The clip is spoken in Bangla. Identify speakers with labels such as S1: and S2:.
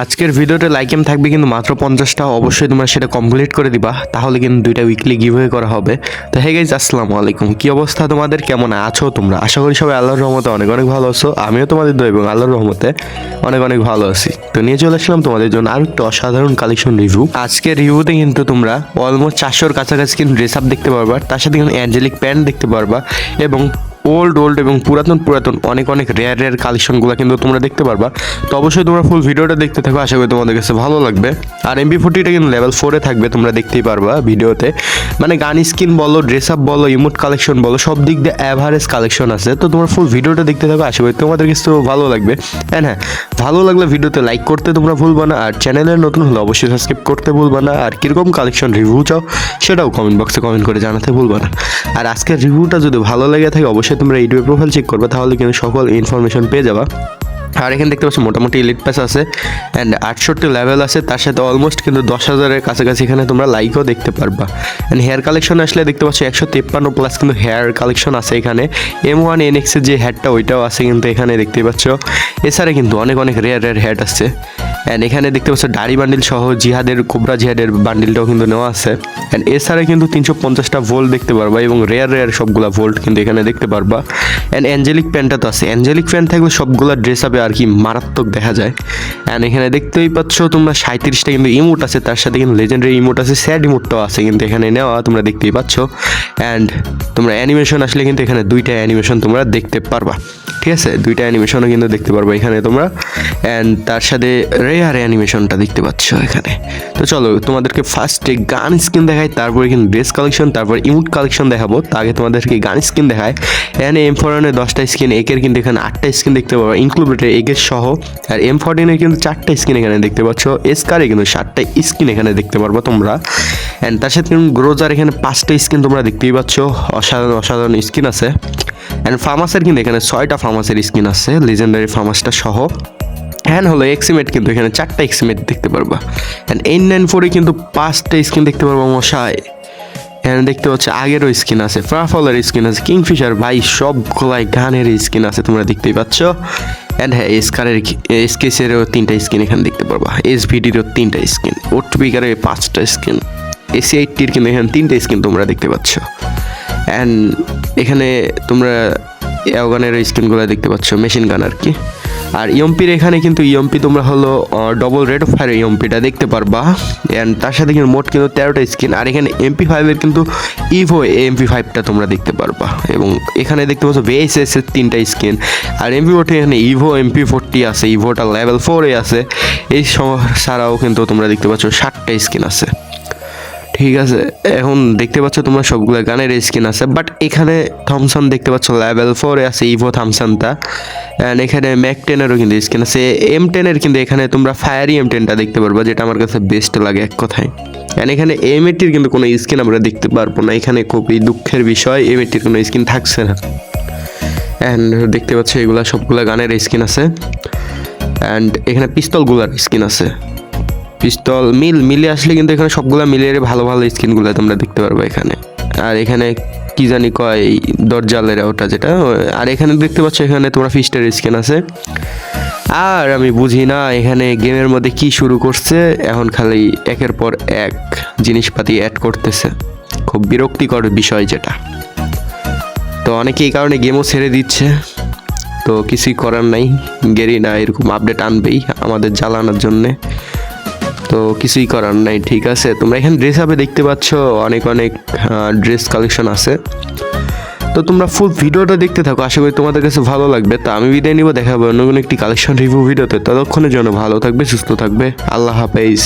S1: আজকের ভিডিওতে লাইক এম থাকবে কিন্তু মাত্র পঞ্চাশটা, অবশ্যই তোমরা সেটা কমপ্লিট করে দিবা, তাহলে কিন্তু দুইটা উইকলি গিভওয়ে করা হবে। তো হে গাইজ আসসালামু আলাইকুম। কি অবস্থা তোমাদের? কেমন আছো তোমরা? আশা করি সবাই আল্লাহর রহমতে অনেক অনেক ভালো আছো। আমিও তোমাদের দোয়া এবং আল্লাহর রহমতে অনেক অনেক ভালো আছি। তো নিয়ে চলে আসলাম তোমাদের জন্য আরও একটা অসাধারণ কালেকশন রিভিউ আজকের রিভিউতে কিন্তু তোমরা অলমোস্ট চারশোর কাছাকাছি কিন্তু ড্রেস আপ দেখতে পারবা, তার সাথে কিন্তু অ্যাঞ্জেলিক প্যান্ট দেখতে পারবা এবং ওল্ড ওল্ড এবং পুরাতন পুরাতন অনেক অনেক রেয়ার রেয়ার কালেকশনগুলো কিন্তু তোমরা দেখতে পারবা। তো অবশ্যই তোমরা ফুল ভিডিওটা দেখতে থাকো, আশা করি তোমাদের কাছে ভালো লাগবে। আর এমবি ফোর্টিটা কিন্তু লেভেল ফোরে থাকবে, তোমরা দেখতেই পারবা ভিডিওতে। মানে গান স্কিন বলো ড্রেস আপ বলো ইমোট কালেকশন বলো, সব দিক দিয়ে অ্যাভারেজ কালেকশন আছে। তো তোমরা ফুল ভিডিওটা দেখতে থাকো, আশা করি তোমাদের কাছে ভালো লাগবে। হ্যাঁ হ্যাঁ ভালো লাগলে ভিডিওতে লাইক করতে তোমরা ভুলবা না, আর চ্যানেলের নতুন হলে অবশ্যই সাবস্ক্রাইব করতে ভুলবা না। আর কীরকম কালেকশন রিভিউ চাও, সেটাও কমেন্ট বক্সে কমেন্ট করে জানাতে ভুলবা না। আর আজকের রিভিউটা যদি ভালো লেগে থাকে, অবশ্যই তোমরা ইউটিউবে প্রোফাইল চেক করবে, তাহলে কিন্তু সকল ইনফরমেশন পেয়ে যাবা। আর এখানে দেখতে পাচ্ছ, মোটামুটি ইলিট পাস আছে অ্যান্ড আটষট্টি লেভেল আছে, তার সাথে অলমোস্ট কিন্তু দশ হাজারের কাছাকাছি এখানে তোমরা লাইকও দেখতে পারবা। অ্যান্ড হেয়ার কালেকশন আসলে দেখতে পাচ্ছ, একশো তেপ্পান্ন প্লাস কিন্তু হেয়ার কালেকশন আছে এখানে। এম ওয়ান এনএক্সের যে হেয়ারটা ওইটাও আছে কিন্তু এখানে দেখতে পাচ্ছ। এছাড়া কিন্তু অনেক অনেক রেয়ার রেয়ার হেয়ার আসছে অ্যান্ড এখানে দেখতে পাচ্ছ ডাড়ি বান্ডিল সহ জিহাদের, কোবরা জিহাদের বান্ডিলটাও কিন্তু নেওয়া আছে। অ্যান্ড এছাড়া কিন্তু তিনশো পঞ্চাশটা ভোল্ট দেখতে পারবা এবং রেয়ার রেয়ার সবগুলা ভোল্ট কিন্তু এখানে দেখতে পারবা। অ্যান্ড অ্যাঞ্জেলিক প্যান্টটা তো আছে। অ্যাঞ্জেলিক প্যান্ট থাকলে সবগুলা ড্রেস আপে আর কি মারাত্মক দেখা যায়। অ্যান্ড এখানে দেখতেই পাচ্ছ তোমরা সাঁত্রিশটা কিন্তু ইমোট আছে, তার সাথে কিন্তু লেজেন্ডারি ইমোট আছে স্যাড ইমোটটাও আছে কিন্তু এখানে নেওয়া, তোমরা দেখতেই পাচ্ছ। অ্যান্ড তোমরা অ্যানিমেশন আসলে কিন্তু এখানে দুইটা অ্যানিমেশন তোমরা দেখতে পারবা। ঠিক আছে? দুইটা অ্যানিমেশনও কিন্তু দেখতে পারব এখানে তোমরা। অ্যান্ড তার সাথে রেয়ার অ্যানিমেশনটা দেখতে পাচ্ছ এখানে। তো চলো, তোমাদেরকে ফার্স্টে গান স্কিন দেখাই, তারপরে কিন্তু ড্রেস কালেকশন তারপর ইমোট কালেকশন দেখাবো। তা আগে তোমাদেরকে গান স্কিন দেখায়। এখানে এম ফোরনের দশটা স্কিন একের কিন্তু এখানে আটটা স্কিন দেখতে পারবা ইনক্লুডেড একের সহ। আর এম ফোরটিনের কিন্তু চারটা স্কিন এখানে দেখতে পাচ্ছ। এসকারে কিন্তু সাতটা স্কিন এখানে দেখতে পারব তোমরা। অ্যান্ড তার সাথে গ্রোজার এখানে পাঁচটা স্কিন তোমরা দেখতেই পাচ্ছ। অসাধারণ অসাধারণ স্কিন আছে। অ্যান্ড ফার্মাসের কিন্তু এখানে ছয়টা ফার্মাসের স্কিন আছে লিজেন্ডারি ফার্মাসটা সহ। হ্যান্ড হলো এক্সিমেট কিন্তু এখানে চারটা এক্সিমেট দেখতে পারবা। অ্যান্ড এইট নাইন ফোরে কিন্তু পাঁচটা স্কিন দেখতে পারবা মশাই। এখানে দেখতে পাচ্ছ আগেরও স্কিন আছে ফ্রাফলের স্কিন আছে কিংফিশার ভাই, সবগুলাই গানের স্কিন আছে, তোমরা দেখতেই পাচ্ছ। অ্যান্ড হ্যাঁ এসকারের এসকেসেরও তিনটা স্কিন এখানে দেখতে পারবা। এস ভিডিরও তিনটা স্কিন ওটবিকারের পাঁচটা স্কিন এসি এইটটির কিন্তু এখানে তিনটা স্কিন তোমরা দেখতে পাচ্ছ। অ্যান্ড এখানে তোমরা এওগানের স্কিনগুলো দেখতে পাচ্ছ মেশিন গান আর কি। আর ইয়ম্পির এখানে কিন্তু ইএমপি তোমরা হলো ডবল রেড অফ ফায়ার ইয়ম্পিটা দেখতে পারবা। অ্যান্ড তার সাথে কিন্তু মোট কিন্তু তেরোটা স্কিন আর এখানে এমপি ফাইভের কিন্তু ইভো এমপি ফাইভটা তোমরা দেখতে পারবা। এবং এখানে দেখতে পাচ্ছ ভিএসএস এর তিনটা স্কিন আর এমপি ফোর্টি এখানে ইভো এমপি ফোরটি আছে। ইভোটা লেভেল ফোরে আছে। এই ছাড়াও কিন্তু তোমরা দেখতে পাচ্ছ, ষাটটা স্কিন আছে। ঠিক আছে, এখন দেখতে পাচ্ছ তোমরা সবগুলো গানের স্কিন আছে বাট এখানে থমসন দেখতে পাচ্ছ লেভেল ফোরে আছে ইভো থমসনটা অ্যান্ড এখানে ম্যাক টেনেরও কিন্তু স্কিন আছে এম টেনের কিন্তু এখানে তোমরা ফায়ারি এম টেনটা দেখতে পারবা, যেটা আমার কাছে বেস্ট লাগে এক কথায় অ্যান্ড এখানে এম এটির কিন্তু কোনো স্কিন আমরা দেখতে পারব না, এখানে খুবই দুঃখের বিষয় এম এটির কোনো স্কিন থাকছে না অ্যান্ড দেখতে পাচ্ছ এগুলা সবগুলো গানের স্কিন আছে অ্যান্ড এখানে পিস্তলগুলার স্কিন আছে পিস্তল, মিল, মিলে আসলে কিন্তু এখানে সবগুলো মিলের ভালো ভালো স্কিনগুলো তোমরা দেখতে পারবে এখানে। আর এখানে কি জানি কয়, দরজালের ওটা যেটা, আর এখানে দেখতে পাচ্ছ এখানে তোমরা ফিস্টের স্কিন আছে। আর আমি বুঝি না এখানে গেমের মধ্যে কি শুরু করছে, এখন খালি একের পর এক জিনিসপাতি অ্যাড করতেছে। খুব বিরক্তিকর বিষয় যেটা। তো অনেকে এই কারণে গেমও ছেড়ে দিচ্ছে। তো কিছুই করার নাই, গেরি না এরকম আপডেট আনবেই আমাদের জ্বালানোর জন্যে। তো কিছুই করার নাই, ঠিক আছে? তোমরা এখানে ড্রেস আপে দেখতে পাচ্ছ, অনেক অনেক ড্রেস কালেকশন আছে। তো তোমরা ফুল ভিডিওটা দেখতে থাকো, আশা করি তোমাদের কাছে ভালো লাগবে। তা আমি বিদায় নিব, দেখাবো অন্য কোনো একটি কালেকশন রিভিউ ভিডিওতে। ততক্ষণের জন্য ভালো থাকবে, সুস্থ থাকবে। আল্লাহ হাফেজ।